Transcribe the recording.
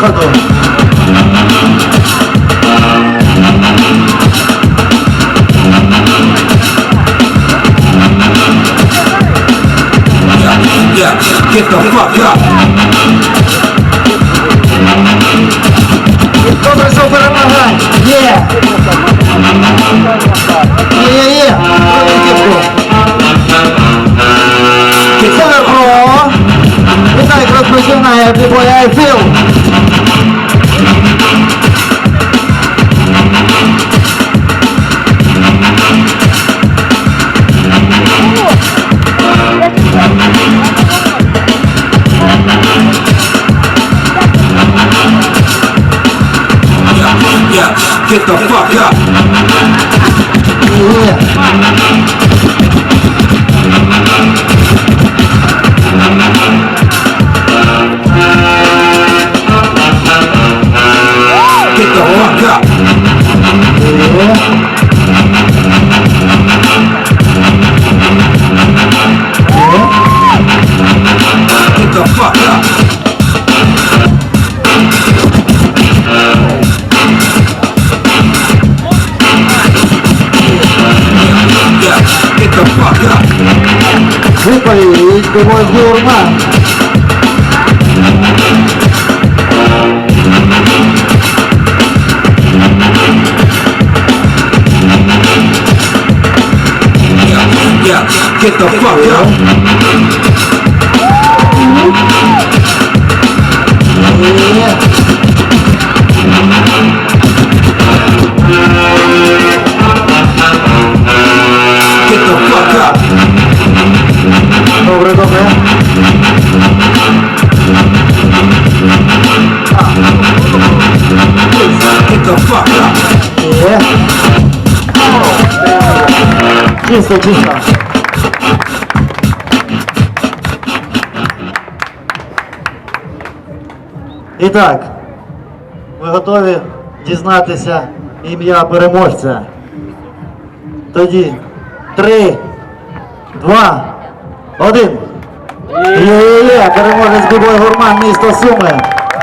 খতম Get the fuck up. Covers over on my hand. Yeah. Yeah, yeah, yeah. Get the floor. It's like represent I have I feel. Get the fuck up. Get the fuck up. get the fuck up. Виповідь бібой Гурман! Yeah, yeah, get the fuck up. Чисто, чисто. І так, ви готові дізнатися ім'я переможця? Тоді три, два, один. Є-є-є, переможець Бібой Гурман, місто Суми.